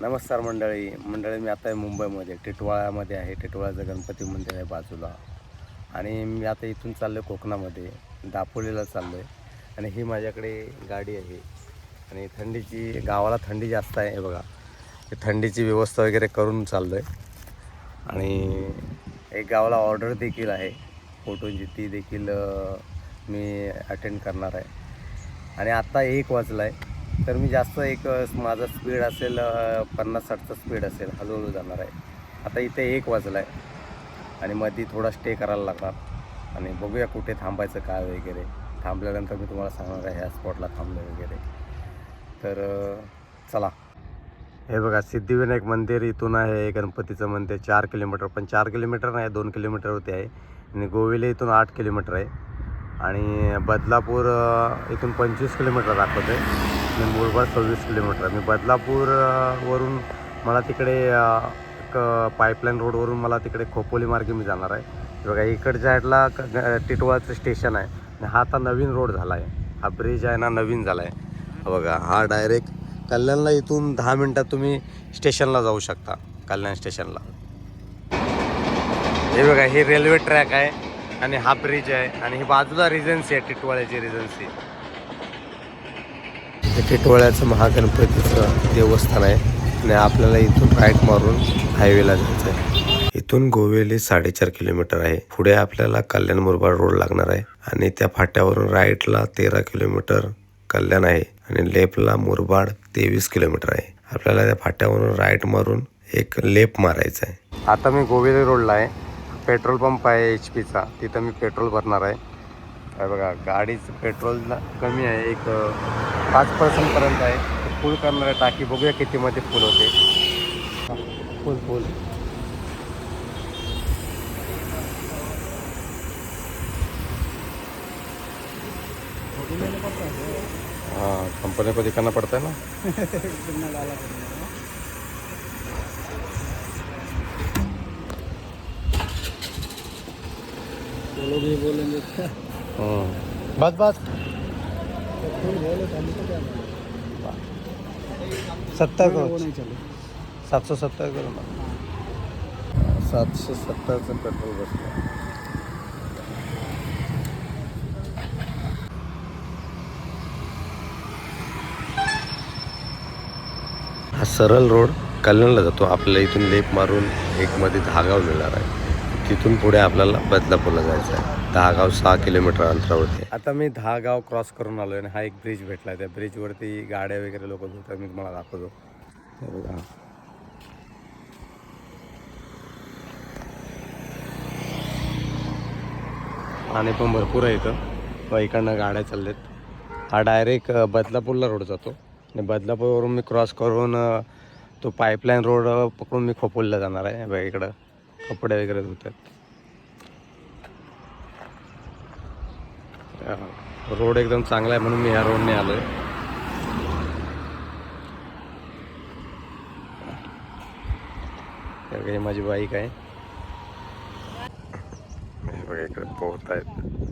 नमस्कार मंडळी. मंडळी मी आता आहे मुंबईमध्ये. टिटवाळ्यामध्ये आहे. टिटवाळ्याचं गणपती मंदिर आहे बाजूला. आणि मी आता इथून चाललो आहे कोकणामध्ये. दापोलीला चाललो आहे आणि ही माझ्याकडे गाडी आहे. आणि थंडीची गावाला थंडी जास्त आहे बघा. थंडीची व्यवस्था वगैरे करून चाललो आहे आणि एक गावाला ऑर्डर देखील आहे. फोटोंची ती देखील मी अटेंड करणार आहे. आणि आत्ता एक वाजला आहे तर मी जास्त एक माझा स्पीड असेल पन्नास साठचा स्पीड असेल हळूहळू जाणार आहे. आता इथे एक वाजला आहे आणि मध्ये थोडा स्टे करायला लागणार आणि बघूया कुठे थांबायचं काय वगैरे. थांबल्यानंतर मी तुम्हाला सांगणार आहे ह्या स्पॉटला थांबलं वगैरे. तर चला. हे बघा सिद्धिविनायक मंदिर इथून आहे गणपतीचं मंदिर चार किलोमीटर. पण चार किलोमीटर नाही दोन किलोमीटरवरती आहे. आणि गोविले इथून आठ किलोमीटर आहे. आणि बदलापूर इथून पंचवीस किलोमीटर दाखवते आणि मुरबाड सव्वीस किलोमीटर मी बदलापूरवरून मला तिकडे क एक पाईपलाईन रोडवरून मला तिकडे खोपोली मार्गे मी जाणार आहे. बघा इकडच्या साईडला क- टिटवाळचं स्टेशन आहे. आणि हा आता नवीन रोड झाला आहे हा ब्रिज आहे ना नवीन झाला आहे बघा हा डायरेक्ट कल्याणला इथून दहा मिनटात तुम्ही स्टेशनला जाऊ शकता कल्याण स्टेशनला हे बघा हे रेल्वे ट्रॅक आहे आणि हा ब्रिज आहे. आणि ही बाजूला रिजन्सी आहे टिटवाळ्याची रिजन्सी टिटवाळ्याचं महागणपतीचं देवस्थान आहे आणि आपल्याला इथून राईट मारून हायवेला जायचं आहे इथून गोवेली साडेचार किलोमीटर आहे. पुढे आपल्याला कल्याण मुरबाड रोड लागणार आहे आणि त्या फाट्यावरून राईटला तेरा किलोमीटर कल्याण आहे आणि लेफ्टला मुरबाड तेवीस किलोमीटर आहे. आपल्याला त्या फाट्यावरून राईट मारून एक लेप मारायचा आहे आता मी गोवेली रोडला आहे. पेट्रोल पंप आहे एच पीचा तिथं मी पेट्रोल भरणार आहे. हे बघा गाडीचं पेट्रोल ना कमी आहे. एक पाच पर्सेंटपर्यंत आहे. फुल करणार टाकी बघूया कितीमध्ये फुल होते. फुल फुल हाँ कंपनी को दिखाना पड़ता है ना? लोग ये बोलेंगे क्या। बस बस. कोई बोले तो सत्तर करो सात सौ सातशे सत्तर करो सातशे सत्तरचं पेट्रोल बसलं. हा सरळ रोड कल्याणला जातो. आपल्या इथून लेप मारून एकमध्ये धागाव मिळणार आहे तिथून पुढे आपल्याला बदलापूरला जायचं आहे. दहागाव सहा किलोमीटर अंतरावरती. आता मी दहागाव क्रॉस करून आलो आणि हा एक ब्रिज भेटला त्या ब्रिजवरती गाड्या वगैरे लोक धुतात मी तुम्हाला दाखवतो. बघा. आणि पण भरपूर आहे इथं. हो, इकडनं गाड्या चालल्यात हा डायरेक्ट बदलापूरला रोड जातो. आणि बदलापूरवरून मी क्रॉस करून तो पाईपलाईन रोड पकडून मी खोपोलीला जाणार आहे. इकडं. कपडे वगैरे धुतात. रोड एकदम चांगला आहे म्हणून मी ह्या रोडने आलो आहे माझी बाईक आहे. बघा इकडे पोहत आहेत.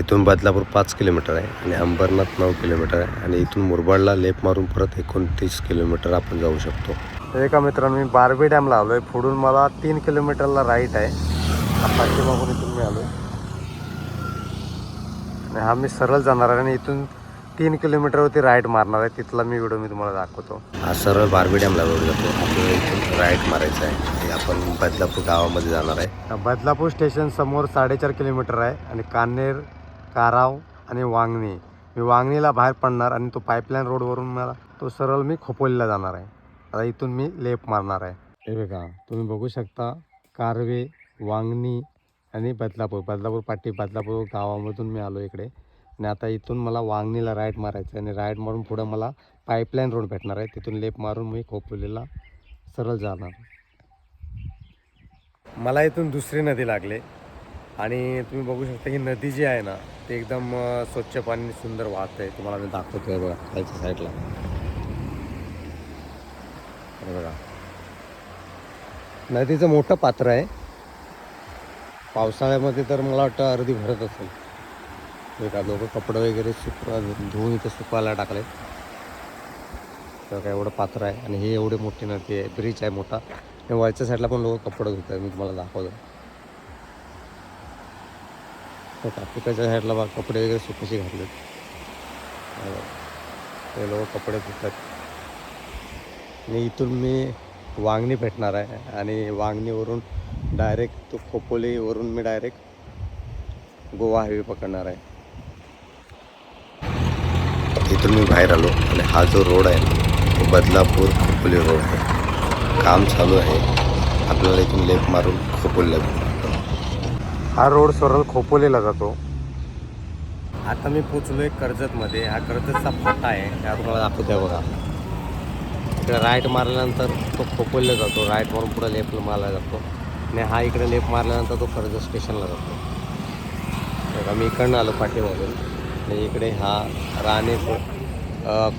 इथून बदलापूर पाच किलोमीटर आहे आणि अंबरनाथ नऊ किलोमीटर आहे आणि इथून मुरबाडला लेप मारून परत एकोणतीस किलोमीटर आपण जाऊ शकतो. एका मित्रांनो मी बारबी डॅमला आलो आहे पुढून मला तीन किलोमीटरला राईट आहे. हा पाठीमागून इथून मी आलो आणि हा मी सरळ जाणार आहे आणि इथून तीन किलोमीटरवरती राईट मारणार आहे. तिथला मी व्हिडिओ मी तुम्हाला दाखवतो. हा सरळ बारबी डॅमला रोड जातो. आपल्याला इथून राईट मारायचा आहे. आणि आपण बदलापूर गावामध्ये जाणार आहे. बदलापूर स्टेशन समोर साडेचार किलोमीटर आहे आणि कान्हेर काराव आणि वांगणी. मी वांगणीला बाहेर पडणार आणि तो पाईपलाईन रोडवरून मला तो सरळ मी खोपोलीला जाणार आहे. आता इथून मी लेप मारणार आहे. हे बघा तुम्ही बघू शकता कारवे वांगणी आणि बदलापूर. बदलापूर पाटी बदलापूर गावामधून मी आलो इकडे. आणि आता इथून मला वांगणीला राईट मारायचं आहे. आणि राईट मारून पुढं मला पाईपलाईन रोड भेटणार आहे. तिथून लेप मारून मी खोपोलीला सरळ जाणार. मला इथून दुसरी नदी लागले. आणि तुम्ही बघू शकता की नदी जी आहे ना ती एकदम स्वच्छ पाणी सुंदर वाहत आहे. तुम्हाला मी दाखवतोय बघा खालच्या साईडला बघा. नदीचं मोठं पात्र आहे. पावसाळ्यामध्ये तर मला वाटतं अर्धी भरत असेल. हे का लोक कपडे वगैरे सुक धुवून इथं सुकवायला टाकले तर काय एवढं पात्र आहे. आणि हे एवढी मोठी नदी आहे ब्रिज आहे मोठा. आणि वरच्या साईडला पण लोक कपडे धुत आहेत मी तुम्हाला दाखवतो. हे का साईडला बघा कपडे वगैरे सुकशी घातलेत. ते लोक कपडे धुतात. आणि इथून मी वांगणी भेटणार आहे. आणि वांगणीवरून डायरेक्ट तो खोपोलीवरून मी डायरेक्ट गोवा हायवे पकडणार आहे. इथून मी बाहेर आलो आणि हा जो रोड आहे तो बदलापूर खोपोली रोड आहे. काम चालू आहे. आपल्याला इथून लेप मारून खोपोलीला भेटणार हा रोड सरळ खोपोलीला जातो. आता मी पोचलोय कर्जतमध्ये. हा कर्जतचा फाटा आहे. त्या तुम्हाला दाखवतोय बघा. इकडे राईट मारल्यानंतर तो खोपोलीला जातो. राईट मारून पुढे लेफ्ट मारला जातो. आणि हा इकडे लेफ्ट मारल्यानंतर तो कर्जत स्टेशनला जातो. बघा मी इकडनं आलो पाठीमागून आणि इकडे हा राणे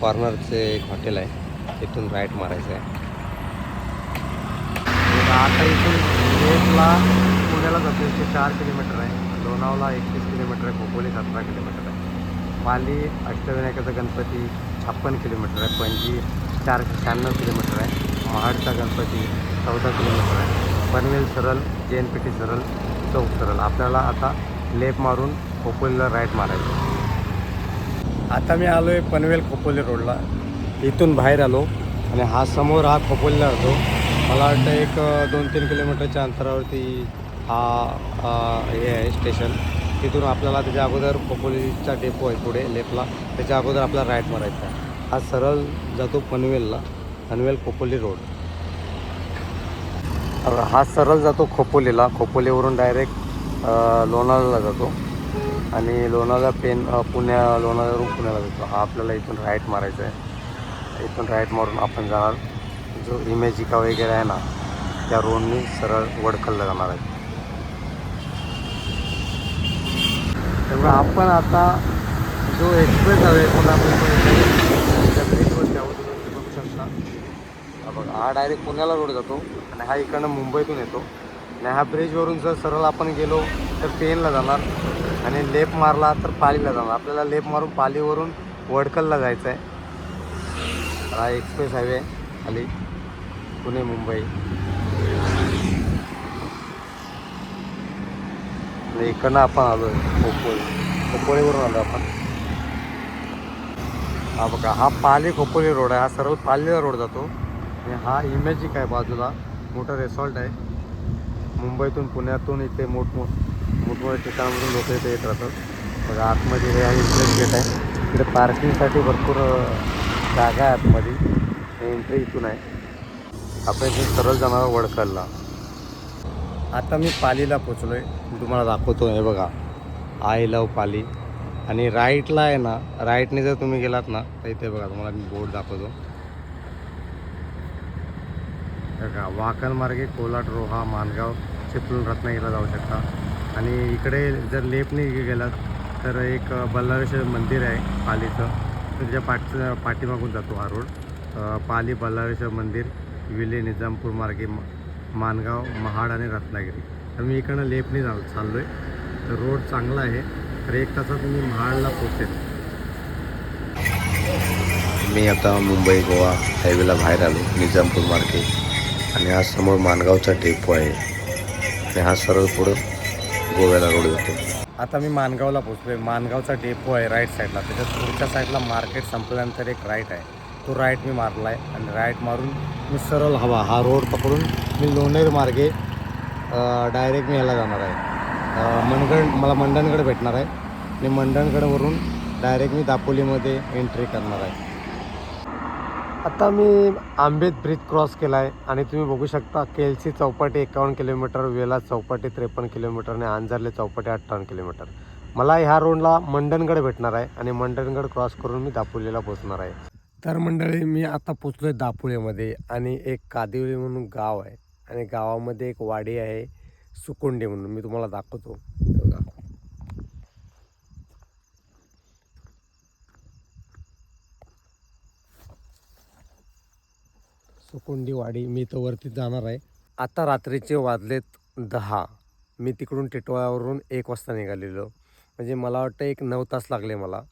कॉर्नरचे एक हॉटेल आहे. तिथून राईट मारायचं आहे. आता इथून लेफ्टला पुण्याला जातो एकशे चार किलोमीटर आहे. लोणावळा एकतीस किलोमीटर आहे खोपोली सतरा किलोमीटर आहे. पाली अष्टविनायकाचा गणपती छप्पन किलोमीटर आहे. पणजी चारशे शहाण्णव किलोमीटर आहे. महाडचा गणपती चौदा किलोमीटर आहे. पनवेल सरल जे एन पी टी सरल चौक सरल. आपल्याला आता लेप मारून खोपोलीला राईट मारायचं आता मी आलो आहे पनवेल खोपोली रोडला. इथून बाहेर आलो आणि हा समोर हा खोपोलीला होतो मला वाटतं एक दोन तीन किलोमीटरच्या अंतरावरती हा हे आहे स्टेशन. तिथून आपल्याला त्याच्या अगोदर खोपोलीचा डेपो आहे पुढे लेपला त्याच्या अगोदर आपला राईट मारायचा आहे. हा सरळ जातो पनवेलला पनवेल खोपोली रोड हा सरळ जातो खोपोलीला खोपोलीवरून डायरेक्ट लोणावळ्याला जातो. आणि लोणावळा पेन पुण्या लोणावळ्यावरून पुण्याला जातो. हा आपल्याला इथून राईट मारायचा आहे. इथून राईट मारून आपण जाणार. जो इमेजिका वगैरे आहे ना त्या रोडनी सरळ वडखलला जाणार आहे. तेव्हा आपण आता जो एक्सप्रेस आहे त्या ब्रिजवर जाऊ तुम्ही बघू शकता. हा बघा हा डायरेक्ट पुण्याला रोड जातो आणि हा इकडनं मुंबईतून येतो. आणि हा ब्रिजवरून जर सरळ आपण गेलो तर पेनला जाणार. आणि लेप मारला तर पालीला जाणार. आपल्याला लेप मारून पालीवरून वडकलला जायचं आहे हा एक्सप्रेस हायवे खाली पुणे मुंबई आणि इकडनं आपण आलो आहे खोपोळी खोपोळीवरून आलो आपण. हा बघा हा पाली खोपोली रोड आहे. हा सरळ पालीला रोड जातो. आणि हा इमॅजिक आहे बाजूला. मोठं रेसॉर्ट आहे. मुंबईतून पुण्यातून इथे मोठमोठ मोठमोठ्या ठिकाणामधून लोक इथे येत राहतात. बघा आतमध्ये हे एंट्रन्स गेट आहे. इकडे पार्किंगसाठी भरपूर जागा आहे आतमध्ये. एंट्री इथून आहे. आपण इथून सरळ जाणार वडकलला आता मी पालीला पोचलो आहे मी तुम्हाला दाखवतो हे बघा. आय लव पाली आणि राईटला आहे ना राईटने जर तुम्ही गेलात ना तर इथे बघा तुम्हाला मी बोर्ड दाखवतो. बघा वाकनमार्गे कोलाट रोहा मानगाव चिपळूण रत्नागिरीला जाऊ शकता. आणि इकडे जर लेपने गेलात तर एक बल्लाळेश्वर मंदिर आहे पालीचं. त्याच्या पाठ पाठीमागून जातो हा रोड पाली बल्लाळेश्वर मंदिर विले निजामपूर मार्गे मानगाव महाड आणि रत्नागिरी. तर मी इकडनं लेपने जाऊ चाललो आहे तर रोड चांगला आहे. तर एक तासात मी महाडला पोचेल मी आता मुंबई गोवा हायवेला बाहेर आलो निजामपूर मार्गे. आणि हा समोर मानगावचा डेपो आहे. आणि हा सरळ पुढं गोव्याला रोड जातो. आता मी मानगावला पोचलो आहे मानगावचा डेपो आहे राईट साईडला त्याच्यात पुढच्या साईडला मार्केट संपल्यानंतर एक राईट आहे. तो राईट मी मारला आहे आणि राईट मारून मी सरळ हवा हा रोड पकडून मी लोणेर मार्गे डायरेक्ट मी ह्याला जाणार आहे. अ, मनगड मला मंडणगड भेटणार आहे. आणि मंडणगडवरून डायरेक्ट मी दापोलीमध्ये एंट्री करणार आहे. आता मी आंबेत ब्रिज क्रॉस केला आहे आणि तुम्ही बघू शकता केलसी चौपाटी एकावन्न किलोमीटर वेला चौपाटी त्रेपन्न किलोमीटर आणि आंजरले चौपाटी अठ्ठावन्न किलोमीटर. मला ह्या रोडला मंडणगड भेटणार आहे आणि मंडणगड क्रॉस करून मी दापोलीला पोचणार आहे. तर मंडळी मी आता पोचलो आहे दापोलीमध्ये आणि एक कादिवली म्हणून गाव आहे आणि गावामध्ये एक वाडी आहे सुकुंडी म्हणून. मी तुम्हाला दाखवतो. सुकोंडी सुकुंडी वाडी मी तर वरती जाणार आहे. आता रात्रीचे वाजलेत दहा. मी तिकडून टिटवाळ्यावरून एक वाजता निघालेलो. म्हणजे मला वाटतं एक नऊ तास लागले मला.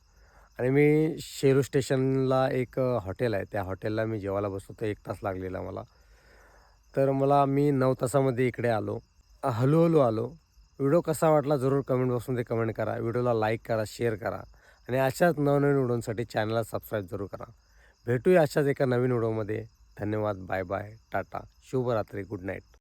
आणि मी शेरू स्टेशनला एक हॉटेल आहे. त्या हॉटेलला मी जेवायला बसलो तर एक तास लागलेला मला. तर मला मी नऊ तासामध्ये इकडे आलो. हळूहळू आलो. व्हिडिओ कसा वाटला जरूर कमेंट बॉक्समध्ये कमेंट करा. व्हिडिओला लाईक करा शेअर करा आणि अशाच नवनवीन व्हिडिओसाठी चॅनलला सबस्क्राईब जरूर करा. भेटूया अशाच एका नवीन व्हिडिओमध्ये. धन्यवाद. Bye bye. टाटा. शुभरात्री. Good night.